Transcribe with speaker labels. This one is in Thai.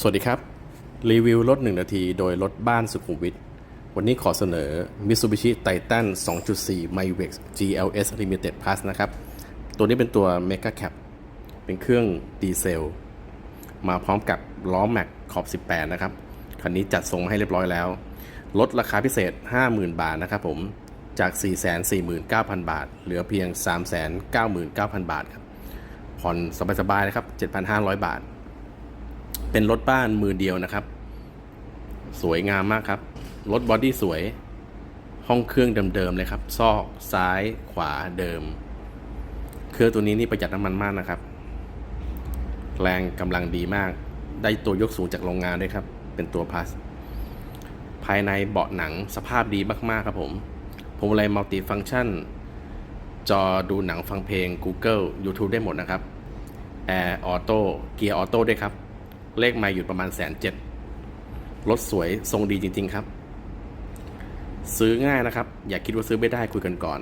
Speaker 1: สวัสดีครับ รีวิวรถ 1 นาทีโดยรถบ้านสุขุมวิทวันนี้ขอเสนอ Mitsubishi Titan 2.4 MyWex GLS Limited Plus นะครับ ตัวนี้เป็นตัว Mega Cap เป็นเครื่องดีเซล มาพร้อมกับล้อแม็กขอบ 18 นะครับ คันนี้จัดส่งมาให้เรียบร้อยแล้ว ลดราคาพิเศษ 50,000 บาทนะครับผม จาก 449,000 บาท เหลือเพียง 399,000 บาทครับ ผ่อนสบายๆ นะครับ 7,500 บาท เป็นรถบ้านมือเดียวนะครับ สวยงามมากครับ รถบอดี้สวย ห้องเครื่องเดิมๆเลยครับ ซอกซ้ายขวาเดิม เครื่องตัวนี้นี่ประหยัดน้ำมันมากนะครับ แรงกำลังดีมาก ได้ตัวยกสูงจากโรงงานด้วยครับ เป็นตัวพัสภายในเบาะหนังสภาพดีมากๆครับผมพวงมาลัยมัลติฟัง c t ชัน จอดูหนังฟังเพลง Google YouTube ได้หมดนะครับ Air Auto เกียร์ออโต้ด้วยครับ เลขไม่อยู่ประมาณแสนเจ็ดรถสวยทรงดีจริง ๆ ครับ ซื้อง่ายนะครับ อย่าคิดว่าซื้อไม่ได้คุยกันก่อน